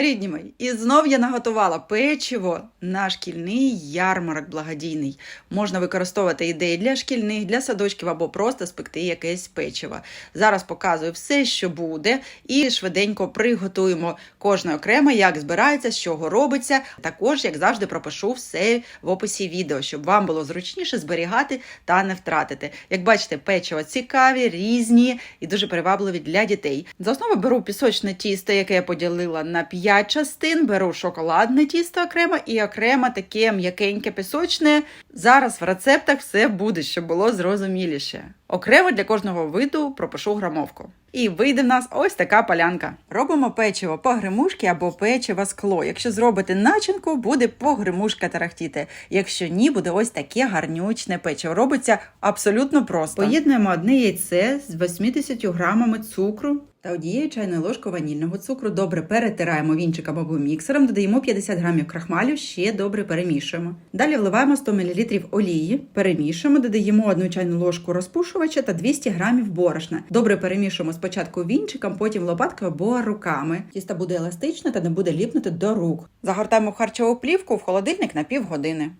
Рідні мої, і знов я наготувала печиво на шкільний ярмарок благодійний. Можна використовувати ідеї для шкільних, для садочків або просто спекти якесь печиво. Зараз показую все, що буде, і швиденько приготуємо кожне окремо, як збирається, з чого робиться. Також, як завжди, пропишу все в описі відео, щоб вам було зручніше зберігати та не втратити. Як бачите, печиво цікаві, різні і дуже привабливі для дітей. За основу беру пісочне тісто, яке я поділила на 5 частин. Беру шоколадне тісто окремо і окремо таке м'якеньке пісочне. Зараз в рецептах все буде, щоб було зрозуміліше. Окремо для кожного виду пропишу грамовку. І вийде в нас ось така полянка. Робимо печиво погремушки або печиво скло. Якщо зробите начинку, буде погремушка тарахтіти. Якщо ні, буде ось таке гарнючне печиво. Робиться абсолютно просто. Поєднуємо одне яйце з 80 грамами цукру та однією чайною ложкою ванільного цукру. Добре перетираємо вінчиком або міксером, додаємо 50 грамів крахмалю, ще добре перемішуємо. Далі вливаємо 100 мл олії, перемішуємо, додаємо одну чайну ложку розпушувача та 200 грамів борошна. Добре перемішуємо спочатку вінчиком, потім лопаткою або руками. Тісто буде еластичне та не буде ліпнути до рук. Загортаємо харчову плівку в холодильник на півгодини.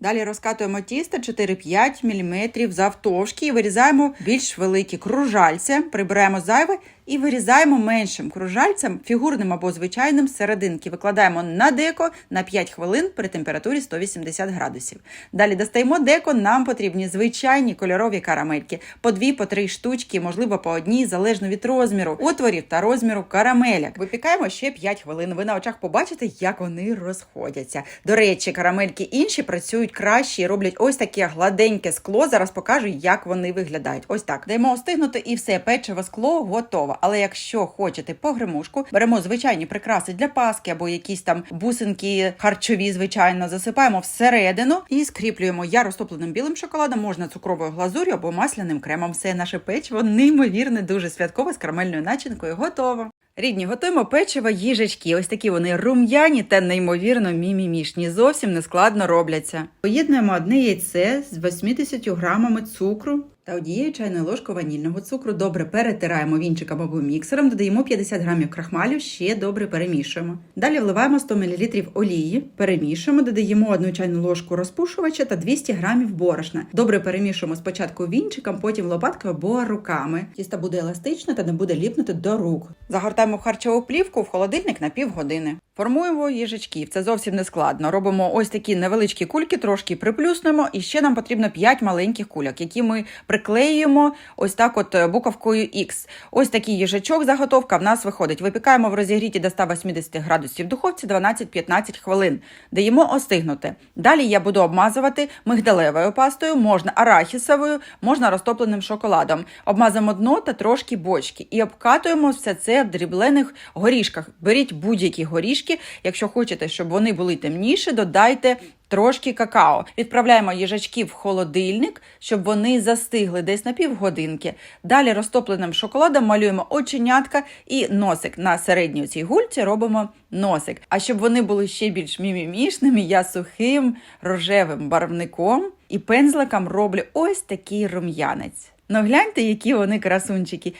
Далі розкатуємо тісто 4-5 мм завтовшки і вирізаємо більш великі кружальця, прибираємо зайве і вирізаємо меншим кружальцем, фігурним або звичайним серединки. Викладаємо на деко на 5 хвилин при температурі 180 градусів. Далі достаємо деко, нам потрібні звичайні кольорові карамельки, по 2 по 3 штучки, можливо, по одній, залежно від розміру, отворів та розміру карамеляк. Випікаємо ще 5 хвилин. Ви на очах побачите, як вони розходяться. До речі, карамельки інші працюють краще і роблять ось таке гладеньке скло. Зараз покажу, як вони виглядають. Ось так. Даємо остигнути і все, печиво скло готово. Але якщо хочете погремушку, беремо звичайні прикраси для паски або якісь там бусинки харчові, звичайно, засипаємо всередину і скріплюємо я розтопленим білим шоколадом, можна цукровою глазур'ю або масляним кремом. Все наше печиво неймовірне, дуже святкове з карамельною начинкою. Готово. Рідні, готуємо печиво їжачки. Ось такі вони рум'яні та неймовірно мімімішні. Зовсім не складно робляться. Поєднуємо одне яйце з 80 грамами цукру та однією чайною ложкою ванільного цукру. Добре перетираємо вінчиком або міксером, додаємо 50 грамів крахмалю, ще добре перемішуємо. Далі вливаємо 100 мл олії, перемішуємо, додаємо одну чайну ложку розпушувача та 200 грамів борошна. Добре перемішуємо спочатку вінчиком, потім лопаткою або руками. Тісто буде еластичне та не буде ліпнути до рук. Загортаємо харчову плівку в холодильник на півгодини. Формуємо їжачків. Це зовсім не складно. Робимо ось такі невеличкі кульки, трошки приплюснемо, і ще нам потрібно 5 маленьких кульок, які ми приклеюємо ось так, от е, буковкою X. Ось такий їжачок, заготовка в нас виходить. Випікаємо в розігріті до 180 градусів в духовці 12-15 хвилин. Даємо остигнути. Далі я буду обмазувати мигдалевою пастою, можна арахісовою, можна розтопленим шоколадом. Обмазуємо дно та трошки бочки і обкатуємо все це в дріблених горішках. Беріть будь-які горішки. Якщо хочете, щоб вони були темніші, додайте. Трошки какао. Відправляємо їжачки в холодильник, щоб вони застигли десь на півгодинки. Далі розтопленим шоколадом малюємо оченятка і носик. На середній цій гульці робимо носик. А щоб вони були ще більш мімімішними, я сухим рожевим барвником і пензликом роблю ось такий рум'янець. Ну гляньте, які вони красунчики.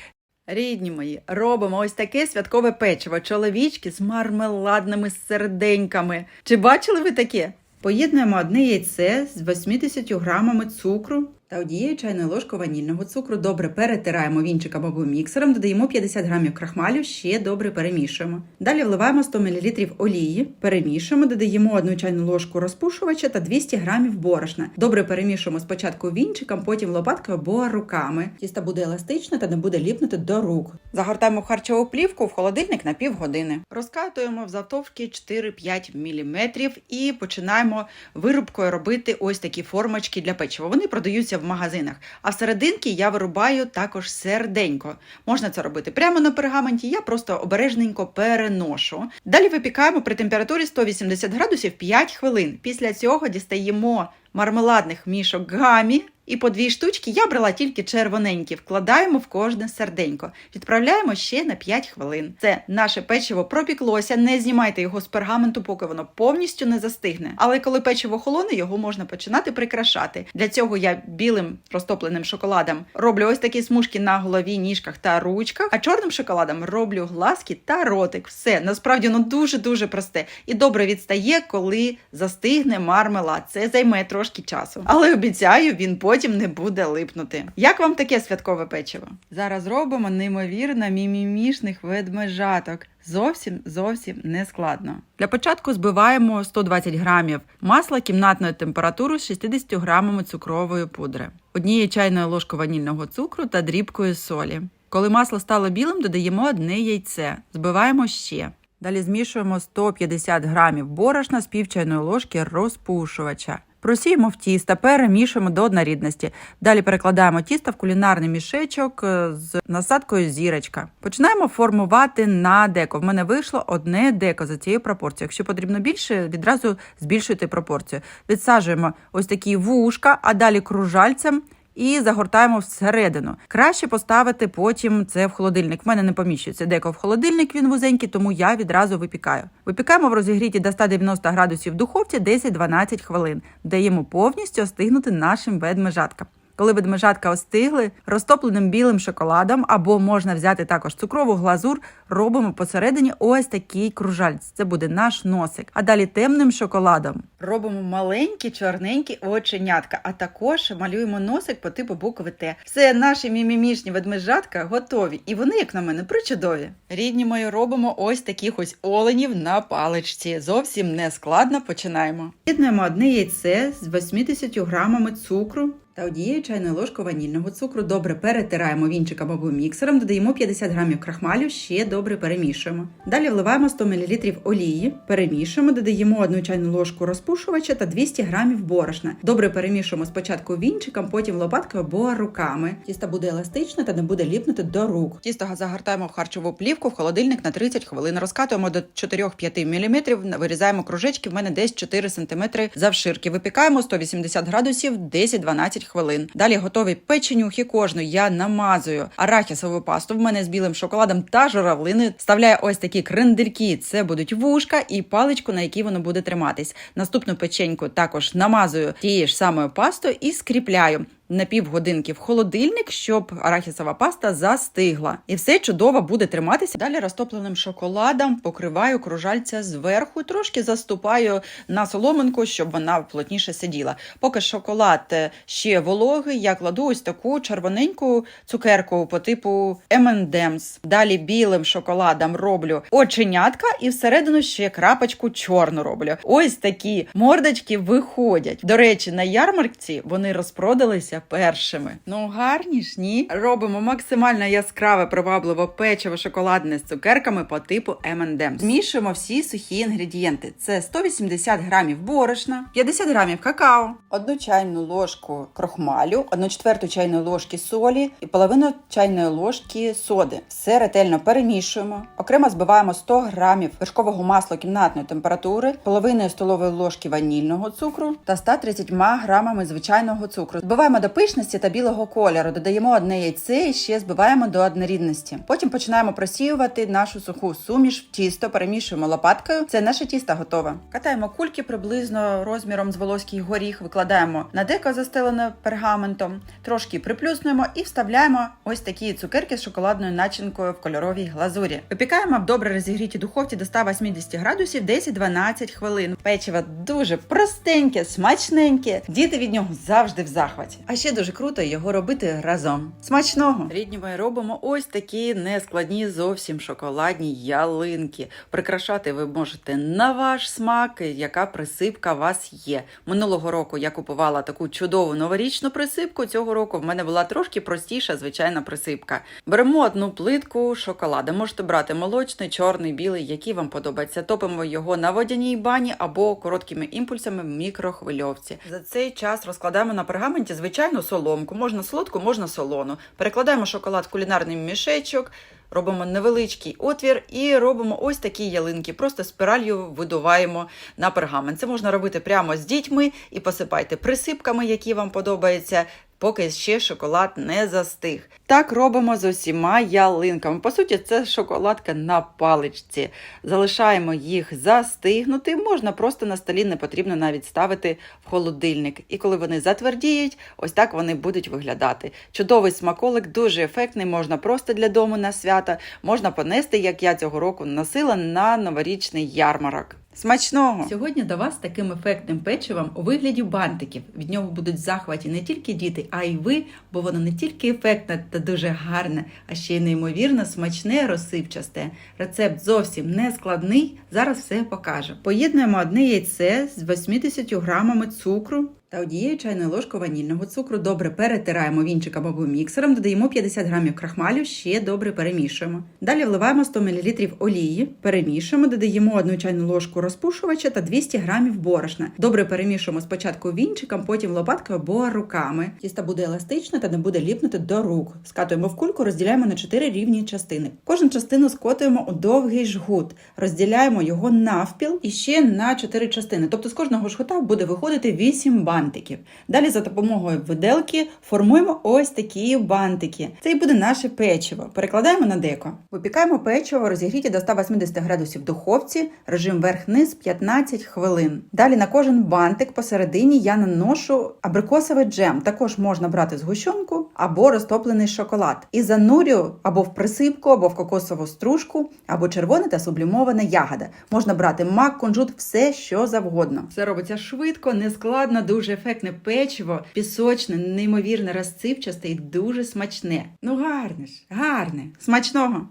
Рідні мої, робимо ось таке святкове печиво, чоловічки з мармеладними серденьками. Чи бачили ви таке? Поєднуємо одне яйце з 80 грамами цукру та однією чайною ложкою ванільного цукру. Добре перетираємо вінчиком або міксером, додаємо 50 грамів крахмалю, ще добре перемішуємо. Далі вливаємо 100 мл олії, перемішуємо, додаємо одну чайну ложку розпушувача та 200 грамів борошна. Добре перемішуємо спочатку вінчиком, потім лопаткою або руками. Тісто буде еластичне та не буде ліпнути до рук. Загортаємо в харчову плівку в холодильник на півгодини. Розкатуємо в завтовшки 4-5 мм і починаємо вирубкою робити ось такі формочки для печива. Вони продаються в магазинах. А всерединки я вирубаю також серденько. Можна це робити прямо на пергаменті, я просто обережненько переношу. Далі випікаємо при температурі 180 градусів 5 хвилин. Після цього дістаємо мармеладних мішок гамі. І по дві штучки я брала тільки червоненькі, вкладаємо в кожне серденько. Відправляємо ще на 5 хвилин. Це наше печиво пропіклося. Не знімайте його з пергаменту, поки воно повністю не застигне. Але коли печиво холоне, його можна починати прикрашати. Для цього я білим розтопленим шоколадом роблю ось такі смужки на голові, ніжках та ручках, а чорним шоколадом роблю глазки та ротик. Все насправді воно дуже дуже просте і добре відстає, коли застигне мармелад. Це займе трошки часу. Але обіцяю, він потім не буде липнути. Як вам таке святкове печиво? Зараз робимо неймовірно мімімішних ведмежаток. Зовсім зовсім не складно. Для початку збиваємо 120 грамів масла кімнатної температури з 60 грамами цукрової пудри, однією чайною ложкою ванільного цукру та дрібкою солі. Коли масло стало білим, додаємо одне яйце, збиваємо ще. Далі змішуємо 150 грамів борошна з півчайної ложки розпушувача. Просіємо в тісто, перемішуємо до однорідності. Далі перекладаємо тісто в кулінарний мішечок е, з насадкою зірочка. Починаємо формувати на деко. В мене вийшло одне деко за цією пропорцією. Якщо потрібно більше, відразу збільшуйте пропорцію. Відсаджуємо ось такі вушка, а далі кружальцем. І загортаємо всередину. Краще поставити потім це в холодильник. В мене не поміщується деко в холодильник, він вузенький, тому я відразу випікаю. Випікаємо в розігріті до 190 градусів духовці 10-12 хвилин. Даємо повністю остигнути нашим ведмежаткам. Коли ведмежатка остигли, розтопленим білим шоколадом або можна взяти також цукрову глазур, робимо посередині ось такий кружальць. Це буде наш носик. А далі темним шоколадом робимо маленькі чорненькі оченятка, а також малюємо носик по типу букви Т. Все наші мімімішні ведмежатка готові, і вони, як на мене, причудові. Рідні мої, робимо ось таких ось оленів на паличці. Зовсім не складно. Починаємо. Єднуємо одне яйце з 80 грамами цукру та однією чайною ложкою ванільного цукру. Добре перетираємо вінчиком або міксером, додаємо 50 грамів крахмалю, ще добре перемішуємо. Далі вливаємо 100 мл олії, перемішуємо, додаємо одну чайну ложку розпушувача та 200 грамів борошна. Добре перемішуємо спочатку вінчиком, потім лопаткою або руками. Тісто буде еластичне та не буде ліпнути до рук. Тісто загортаємо в харчову плівку в холодильник на 30 хвилин. Розкатуємо до 4-5 мм, вирізаємо кружечки. В мене десь 4 см завширки. Випікаємо 180 градусів 10-12 хвилин. Далі готові печенюхи кожну. Я намазую арахісову пасту. В мене з білим шоколадом та журавлини. Вставляю ось такі крендельки. Це будуть вушка і паличку, на якій воно буде триматись. Наступну печеньку також намазую тією ж самою пастою і скріпляю. На півгодинки в холодильник, щоб арахісова паста застигла, і все чудово буде триматися. Далі розтопленим шоколадом покриваю кружальця зверху, трошки заступаю на соломинку, щоб вона плотніше сиділа. Поки шоколад е, ще вологий, я кладу ось таку червоненьку цукерку по типу M&M's. Далі білим шоколадом роблю оченятка і всередину ще крапочку чорну роблю. Ось такі мордочки виходять. До речі, на ярмарці вони розпродалися першими. Ну гарні ж ні. Робимо максимально яскраве привабливе печиво шоколадне з цукерками по типу M&M's. Змішуємо всі сухі інгредієнти. Це 180 грамів борошна, 50 грамів какао, одну чайну ложку крохмалю, одну четверту чайної ложки солі і половину чайної ложки соди. Все ретельно перемішуємо. Окремо збиваємо 100 грамів вершкового масла кімнатної температури, половиною столової ложки ванільного цукру та 130 грамами звичайного цукру. Збиваємо до пишності та білого кольору, додаємо одне яйце і ще збиваємо до однорідності. Потім починаємо просіювати нашу суху суміш в тісто, перемішуємо лопаткою. Це наше тісто готове. Катаємо кульки приблизно розміром з волоський горіх, викладаємо на деко застелене пергаментом, трошки приплюснуємо і вставляємо ось такі цукерки з шоколадною начинкою в кольоровій глазурі. Випікаємо в добре розігріті духовці до 180 градусів 10-12 хвилин. Печиво дуже простеньке, смачненьке. Діти від нього завжди в захваті. А ще дуже круто його робити разом. Смачного! Рідні ми робимо ось такі нескладні зовсім шоколадні ялинки. Прикрашати ви можете на ваш смак, яка присипка у вас є. Минулого року я купувала таку чудову новорічну присипку. Цього року в мене була трошки простіша звичайна присипка. Беремо одну плитку шоколада. Можете брати молочний, чорний, білий, який вам подобається. Топимо його на водяній бані або короткими імпульсами в мікрохвильовці. За цей час розкладаємо на пергаменті звичайну соломку. Можна солодку, можна солону. Перекладаємо шоколад в кулінарний мішечок. Робимо невеличкий отвір і робимо ось такі ялинки. Просто спіралью видуваємо на пергамент. Це можна робити прямо з дітьми і посипайте присипками, які вам подобаються. Поки ще шоколад не застиг. Так робимо з усіма ялинками. По суті, це шоколадка на паличці. Залишаємо їх застигнути. Можна просто на столі не потрібно навіть ставити в холодильник. І коли вони затвердіють, ось так вони будуть виглядати. Чудовий смаколик, дуже ефектний, можна просто для дому на свята, можна понести, як я цього року носила на новорічний ярмарок. Смачного! Сьогодні до вас таким ефектним печивом у вигляді бантиків. Від нього будуть захваті не тільки діти, а й ви, бо воно не тільки ефектне та дуже гарне, а ще й неймовірно смачне, розсипчасте. Рецепт зовсім не складний. Зараз все покажу. Поєднуємо одне яйце з 80 грамами цукру. Та однією чайною ложкою ванільного цукру добре перетираємо вінчиком або міксером, додаємо 50 грамів крахмалю, ще добре перемішуємо. Далі вливаємо 100 мл олії, перемішуємо, додаємо одну чайну ложку розпушувача та 200 грамів борошна. Добре перемішуємо спочатку вінчиком, потім лопаткою або руками. Тісто буде еластичне та не буде ліпнути до рук. Скатуємо в кульку, розділяємо на 4 рівні частини. Кожну частину скотуємо у довгий жгут, розділяємо його навпіл і ще на 4 частини. Тобто з кожного жгута буде виходити 8 бантиків. Далі за допомогою виделки формуємо ось такі бантики. Це і буде наше печиво. Перекладаємо на деко. Випікаємо печиво, розігріті до 180 градусів в духовці, режим верх-низ 15 хвилин. Далі на кожен бантик посередині я наношу абрикосовий джем. Також можна брати згущенку або розтоплений шоколад. І занурю або в присипку, або в кокосову стружку, або червона та сублімована ягода. Можна брати мак, кунжут, все що завгодно. Це робиться швидко, нескладно, дуже ефектне печиво, пісочне, неймовірно розсипчасте і дуже смачне. Ну гарне ж, гарне, смачного!